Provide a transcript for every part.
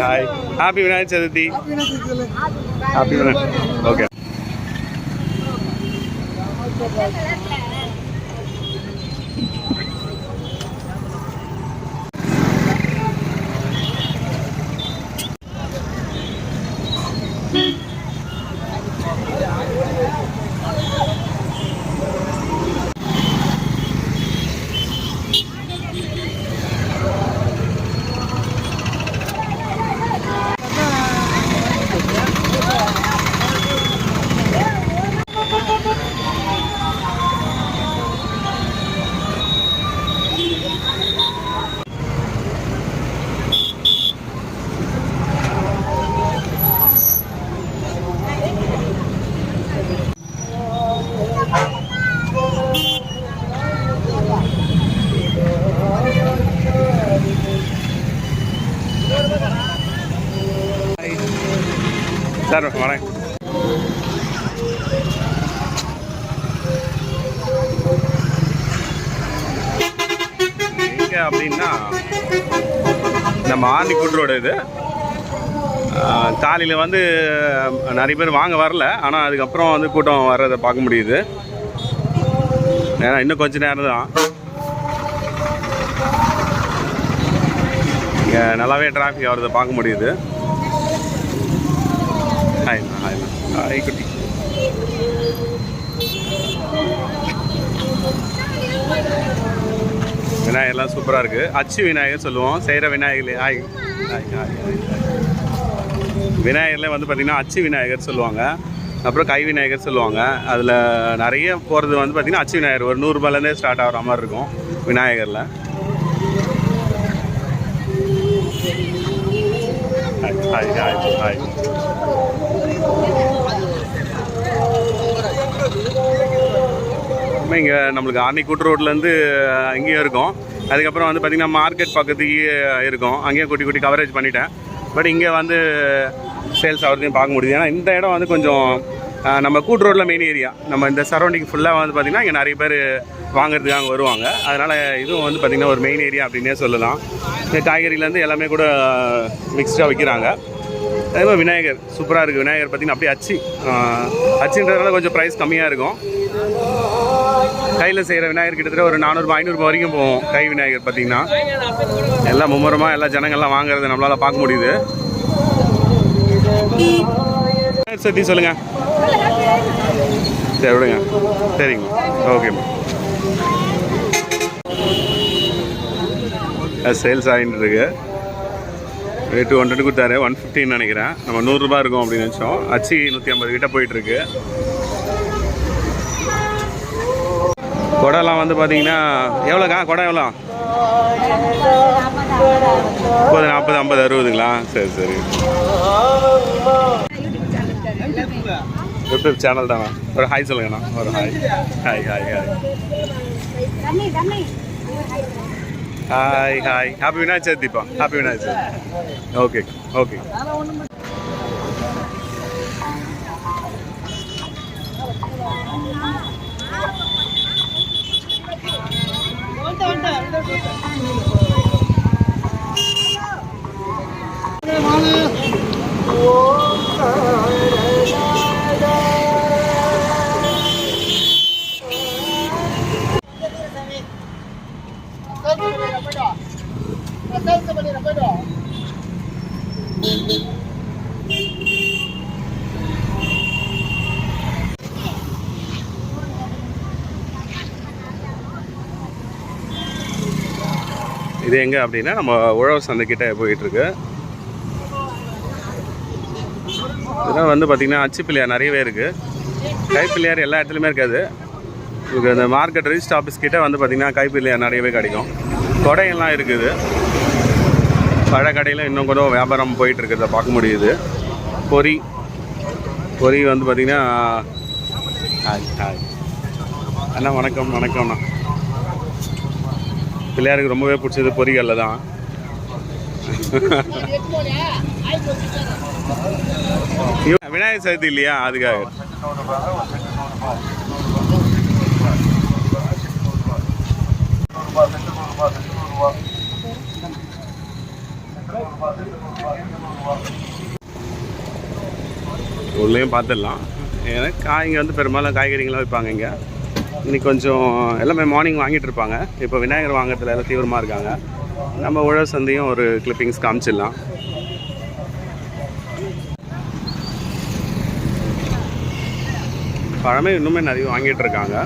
Hi happy Vinayagar Chaturthi happy Vinayagar okay sir வணக்கம். அப்படின்னா நம்ம ஆண்டிக்குட் ரோடு இது. காலையில் வந்து நிறைய பேர் வாங்க வரல. ஆனால் அதுக்கப்புறம் வந்து கூட்டம் வர்றதை பார்க்க முடியுது. ஏன்னா இன்னும் கொஞ்ச நேரம் தான். இங்கே நல்லாவே டிராஃபிக் வர்றதை பார்க்க முடியுது. ஹாய் ஹாய் ஹாய் குட்டி விநாயகர்லாம் சூப்பராக இருக்குது அச்சு விநாயகர் சொல்லுவோம் செய்கிற விநாயகர் ஹாய் ஹாய் ஹாய் விநாயகர்லேயே விநாயகரில் வந்து பார்த்திங்கன்னா அச்சு விநாயகர் சொல்லுவாங்க அப்புறம் கை விநாயகர் சொல்லுவாங்க அதில் நிறைய போகிறது வந்து பார்த்திங்கன்னா அச்சு விநாயகர் ஒரு நூறுரூபாலேருந்தே ஸ்டார்ட் ஆகிற மாதிரி இருக்கும் விநாயகரில் ஹாய் ஹாய் ஹாய் இங்கே நம்மளுக்கு ஆர்னிக்கூட் ரோட்லேருந்து இங்கேயும் இருக்கும். அதுக்கப்புறம் வந்து பார்த்திங்கன்னா மார்க்கெட் பக்கத்துக்கு இருக்கும். அங்கேயும் குட்டி குட்டி கவரேஜ் பண்ணிட்டேன். பட் இங்கே வந்து சேல்ஸ் ஆகிறதையும் பார்க்க முடியுது. ஏன்னா இந்த இடம் வந்து கொஞ்சம் நம்ம கூட்டு ரோட்டில் மெயின் ஏரியா நம்ம இந்த சரௌண்டிங் ஃபுல்லாக வந்து பார்த்திங்கன்னா இங்கே நிறைய பேர் வாங்குறதுக்காக அங்கே வருவாங்க. அதனால் இதுவும் வந்து பார்த்திங்கன்னா ஒரு மெயின் ஏரியா அப்படின்னே சொல்லலாம். இந்த காய்கறிலேருந்து எல்லாமே கூட மிக்ஸ்டாக விற்கிறாங்க அதே மாதிரி விநாயகர் சூப்பராக இருக்குது விநாயகர் பார்த்திங்கன்னா அப்படியே அச்சு. அச்சுன்றதுனால கொஞ்சம் ப்ரைஸ் கம்மியாக இருக்கும். கையில் செய்கிற விநாயகர் கிட்டத்தட்ட ஒரு நானூறுபா ஐநூறுபா வரைக்கும் போகும் கை விநாயகர் பார்த்தீங்கன்னா. எல்லாம் மும்முரமாக எல்லா ஜனங்கள்லாம் வாங்குறது நம்மளால் பார்க்க முடியுது. சத்தி சொல்லுங்கள் சரி விடுங்க. சரிங்க. ஓகேம்மா சேல்ஸ் ஆகிட்டு இருக்கு. டூ ஹண்ட்ரட் கொடுத்தாரு. ஒன் ஃபிஃப்டின்னு நினைக்கிறேன். நம்ம நூறுரூபா இருக்கும் அப்படின்னு நினச்சோம். அச்சு நூற்றி ஐம்பது கிட்ட போயிட்டுருக்கு. கொடைலாம் வந்து பார்த்தீங்கன்னா எவ்வளோக்கா? கொடை எவ்வளோ? முப்பது நாற்பது ஐம்பது அறுபதுங்களா? சரி சரி. யூடியூப் சேனல் தானா? ஒரு ஹாய் சொல்லுங்கண்ணா. ஒரு hi hi hi hi hi hi happy Vinayagar சதுர்த்திப்பா happy Vinayagar Chaturthi okay okay இது எங்கே அப்படின்னா நம்ம உழவு சந்தைக்கிட்ட போயிட்டுருக்கு இதெல்லாம் வந்து பார்த்திங்கன்னா அச்சு பிள்ளையார் நிறையவே இருக்குது கைப்பிள்ளையார் எல்லா இடத்துலையுமே இருக்காது. உங்களுக்கு இந்த மார்க்கெட் ரிஜிஸ்டர் ஆஃபீஸ் கிட்டே வந்து பார்த்திங்கன்னா கைப்பிள்ளை நிறையவே கிடைக்கும். கொடையெல்லாம் இருக்குது. பழக்கடையில் இன்னும் கூட வியாபாரம் போயிட்டு இருக்கிறத பார்க்க முடியுது. பொரி பொரி வந்து பார்த்திங்கன்னா ஹாய் ஹாய். அண்ணா வணக்கம் வணக்கம்ண்ணா. பிள்ளையாருக்கு ரொம்பவே பிடிச்சது பொறிகளில் தான். விநாயகர் சதுர்த்தி இல்லையா? அதுக்காக. உள்ளேயும் பார்த்துடலாம் ஏன்னா காய்ங்க வந்து பெரும்பாலும் காய்கறிங்களாம் விற்பாங்க இங்கே. இன்றைக்கி கொஞ்சம் எல்லாமே மார்னிங் வாங்கிட்டு இருப்பாங்க. இப்போ விநாயகர் வாங்குறதுல எல்லாம் தீவிரமாக இருக்காங்க. நம்ம உழவு சந்தையும் ஒரு கிளிப்பிங்ஸ் காமிச்சிடலாம். பழமே இன்னுமே நிறைய வாங்கிட்டு இருக்காங்க.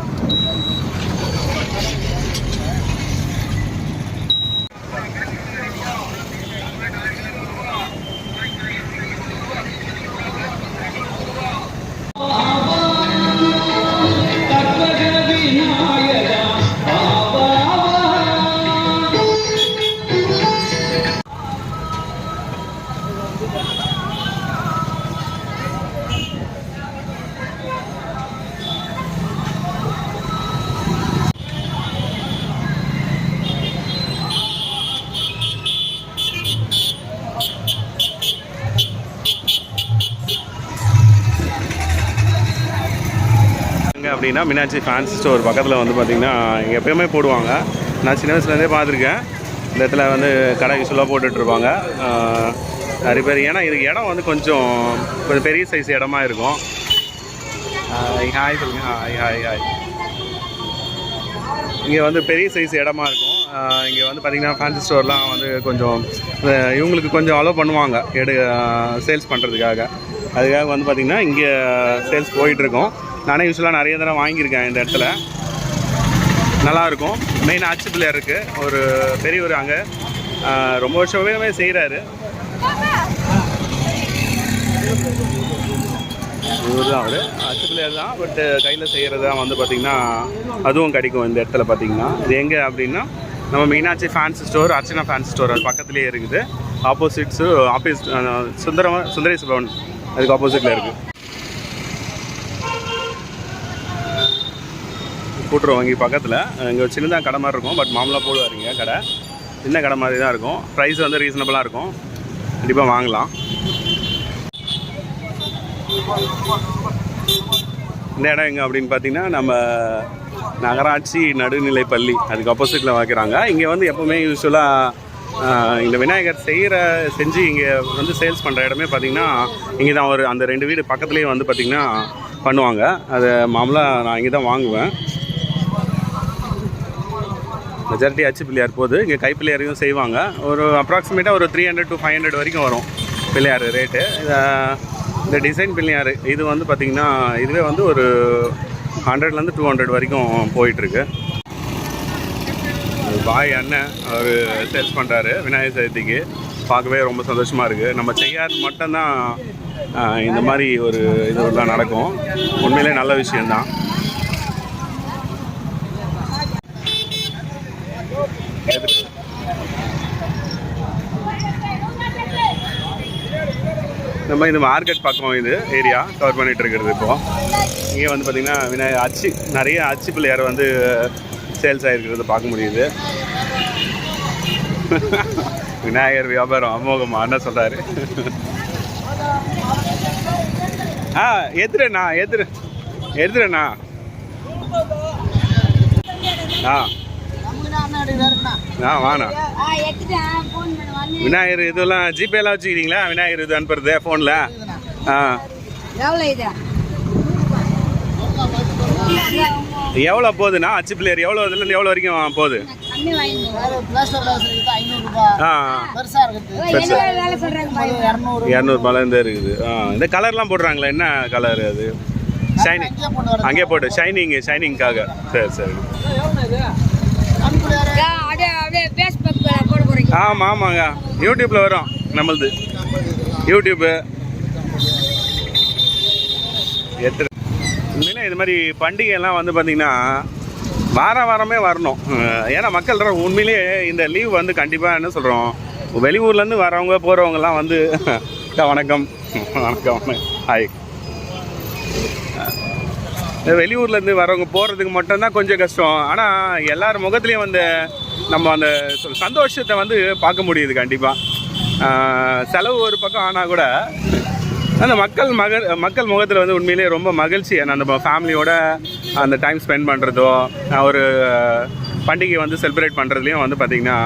எங்கே அப்படின்னா மீனாட்சி ஃபேன்சி ஸ்டோர் பக்கத்தில் வந்து பார்த்திங்கன்னா இங்கே எப்பயுமே போடுவாங்க. நான் சின்ன வயசுலேருந்தே பார்த்துருக்கேன். இந்த இடத்துல வந்து கடை யூஸ்வலாக போட்டுட்ருப்பாங்க நிறைய பேர். ஏன்னா இதுக்கு இடம் வந்து கொஞ்சம் கொஞ்சம் பெரிய சைஸ் இடமா இருக்கும். ஹாய் ஹாய் சொல்லுங்க. ஹாய் ஹாய் ஹாய் இங்கே வந்து பெரிய சைஸ் இடமா இருக்கும். இங்கே வந்து பார்த்திங்கன்னா ஃபேன்சி ஸ்டோர்லாம் வந்து கொஞ்சம் இவங்களுக்கு கொஞ்சம் அலோவ் பண்ணுவாங்க. எடு சேல்ஸ் பண்ணுறதுக்காக அதுக்காக வந்து பார்த்திங்கன்னா இங்கே சேல்ஸ் போயிட்டுருக்கோம் நானே யூஸ்வலாக நிறைய தடவை வாங்கியிருக்கேன் இந்த இடத்துல. நல்லாயிருக்கும். மெயின் அச்சு பிள்ளையார் இருக்குது ஒரு பெரியவர் அங்கே. ரொம்ப வருஷமே செய்கிறாரு இவர் தான் அவர். அச்சு பிள்ளையார் தான். பட்டு கையில் செய்கிறது தான் வந்து பார்த்திங்கன்னா அதுவும் கிடைக்கும் இந்த இடத்துல பார்த்தீங்கன்னா இது எங்கே அப்படின்னா நம்ம Meenakshi fancy store Archana fancy store அது பக்கத்துலேயே இருக்குது. ஆப்போசிட்ஸு ஆஃபீஸ் சுந்தரம சுந்தரேஸ் பவன். அதுக்கு ஆப்போசிட்டில் இருக்குது கூட்டுறவு வங்கி பக்கத்தில். இங்கே ஒரு சின்னதாக கடை மாதிரி இருக்கும். பட் மாமலாக போடுவாருங்க கடை. சின்ன கடை மாதிரி தான் இருக்கும். ப்ரைஸ் வந்து ரீசனபிளாக இருக்கும். கண்டிப்பாக வாங்கலாம். இந்த இடம் எங்கே அப்படின்னு பார்த்தீங்கன்னா நம்ம நகராட்சி நடுநிலை பள்ளி அதுக்கு ஆப்போசிட்டில் வைக்கிறாங்க. இங்கே வந்து எப்போவுமே யூஸ்வலாக இந்த விநாயகர் செய்கிற செஞ்சு இங்கே வந்து சேல்ஸ் பண்ணுற இடமே பார்த்தீங்கன்னா இங்கே தான் ஒரு அந்த ரெண்டு வீடு பக்கத்துலேயே வந்து பார்த்திங்கன்னா பண்ணுவாங்க. அதை மாமலாக நான் இங்கே தான் வாங்குவேன். மெஜாரிட்டி அச்சு பிள்ளையார். போகுது. இங்கே கை பிள்ளையாரையும் செய்வாங்க. ஒரு அப்ராக்சிமேட்டாக ஒரு three hundred to five hundred வரைக்கும் வரும் பிள்ளையார் ரேட்டு இந்த டிசைன் பிள்ளையார் இது வந்து பார்த்திங்கன்னா இதுவே வந்து ஒரு ஹண்ட்ரட்லேருந்து டூ ஹண்ட்ரட் வரைக்கும் போயிட்டுருக்கு. பாய் அண்ணன் அவர் சேல்ஸ் பண்ணுறாரு விநாயகர் சதுர்த்திக்கு. பார்க்கவே ரொம்ப சந்தோஷமாக இருக்குது நம்ம செய்யார் மட்டும்தான் இந்த மாதிரி ஒரு இதுலாம் நடக்கும். உண்மையிலே நல்ல விஷயந்தான் நம்ம இந்த மார்க்கெட் பக்கம் இது ஏரியா கவர் பண்ணிட்டு இருக்கிறது இப்போ. இங்கே வந்து பார்த்திங்கன்னா விநாயகர் அச்சு நிறைய அச்சு பிள்ளையார் வந்து சேல்ஸ் ஆகிருக்கிறது பார்க்க முடியுது. விநாயகர் வியாபாரம் அமோகமா என்ன சொல்கிறாரு ஆ எதிரண்ணா எதிர எதிரண்ணா ஆ. ஆ வாண்ணா ஆ எடுத்துட்டேன் ஃபோன் பண்ண வந்து விநாயகர் இதெல்லாம் ஜிபேலாம் வச்சுக்கிறீங்களா? விநாயகர் இது அனுப்புறது ஃபோனில் ஆ. எவ்வளோ போகுதுண்ணா அச்சு பிள்ளையர் எவ்வளோ இதுலேருந்து எவ்வளோ வரைக்கும் போகுது? இரநூறுபாலேருந்து இருக்குது. ஆ இந்த கலர்லாம் போடுறாங்களே என்ன கலர் அது? ஷைனிங் அங்கே போட்டு ஷைனிங் ஷைனிங்காக சரி சரி கண்குளியாரு அப்படியே அப்படியே ஃபேஸ்புக்கில் போட போகிறீங்க ஆமாம் ஆமாங்க. யூடியூப்பில் வரும் நம்மளது. யூடியூப்பு எத்தனை உண்மையிலே இது மாதிரி பண்டிகைலாம் வந்து பார்த்திங்கன்னா வார வாரமே வரணும். ஏன்னா மக்கள் உண்மையிலேயே இந்த லீவ் வந்து கண்டிப்பாக என்ன சொல்கிறோம் வெளியூர்லேருந்து வரவங்க போகிறவங்கலாம் வந்து அக்கா, வணக்கம். வணக்கம். ஹாய் இந்த வெளியூர்லேருந்து வரவங்க போகிறதுக்கு மட்டும்தான் கொஞ்சம் கஷ்டம். ஆனால் எல்லார் முகத்துலேயும் வந்து நம்ம அந்த சந்தோஷத்தை வந்து பார்க்க முடியுது கண்டிப்பாக செலவு ஒரு பக்கம் ஆனால் கூட அந்த மக்கள் மக மக்கள் முகத்தில் வந்து உண்மையிலேயே ரொம்ப மகிழ்ச்சி. ஏன்னா நம்ம ஃபேமிலியோட அந்த டைம் ஸ்பெண்ட் பண்ணுறதோ ஒரு பண்டிகை வந்து செலிப்ரேட் பண்ணுறதுலையும் வந்து பார்த்திங்கன்னா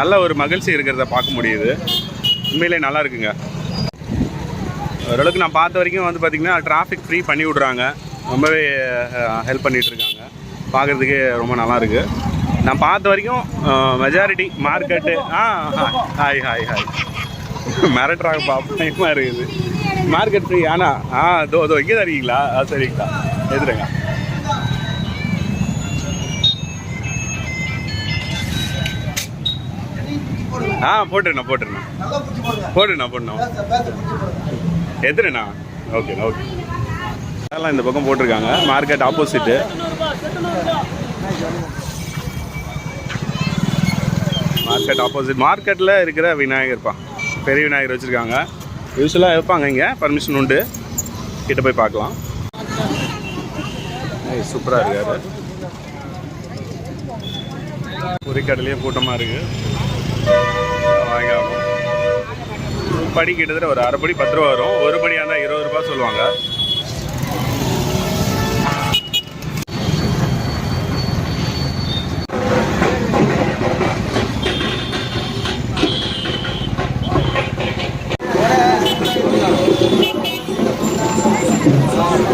நல்ல ஒரு மகிழ்ச்சி இருக்கிறத பார்க்க முடியுது. உண்மையிலே நல்லா இருக்குங்க. ஓரளவுக்கு நான் பார்த்த வரைக்கும் வந்து பார்த்திங்கன்னா டிராஃபிக் ஃப்ரீ பண்ணி விட்றாங்க. ரொம்பவே ஹெல்ப் பண்ணிகிட்ருக்காங்க பார்க்குறதுக்கே ரொம்ப நல்லா இருக்குது நான் பார்த்த வரைக்கும் மெஜாரிட்டி மார்க்கெட்டு ஆ ஹாய் ஹாய் ஹாய் மிரட்டுறாங்க பாப்பா இருக்குது. மார்க்கெட் ஃப்ரீ ஆனா ஆ தோ தோ இங்கே தான் இருக்கீங்களா? ஆ சரிங்களா எதிரங்க ஆ போட்டுருண்ணா போட்டுருண்ணா. போட்டுண்ணா போட்டுண்ணா எதிரண்ணா ஓகே ஓகே. அதெல்லாம் இந்த பக்கம் போட்டிருக்காங்க. மார்க்கெட் ஆப்போசிட்டு மார்க்கெட் ஆப்போசிட் மார்க்கெட்டில் இருக்கிற விநாயகர் விநாயகர்ப்பா பெரிய விநாயகர் வச்சுருக்காங்க. யூஸ்வலாக வைப்பாங்க இங்கே. பர்மிஷன் உண்டு. கிட்ட போய் பார்க்கலாம். சூப்பராக இருக்காரு பொறிக்கடலையும் கூட்டமாக இருக்குது வாங்க படி கிட்டத்தட்ட ஒரு அரை படி பத்து ரூபா வரும். ஒரு படியாக இருந்தால் இருபது ரூபா சொல்லுவாங்க. 감사합니다.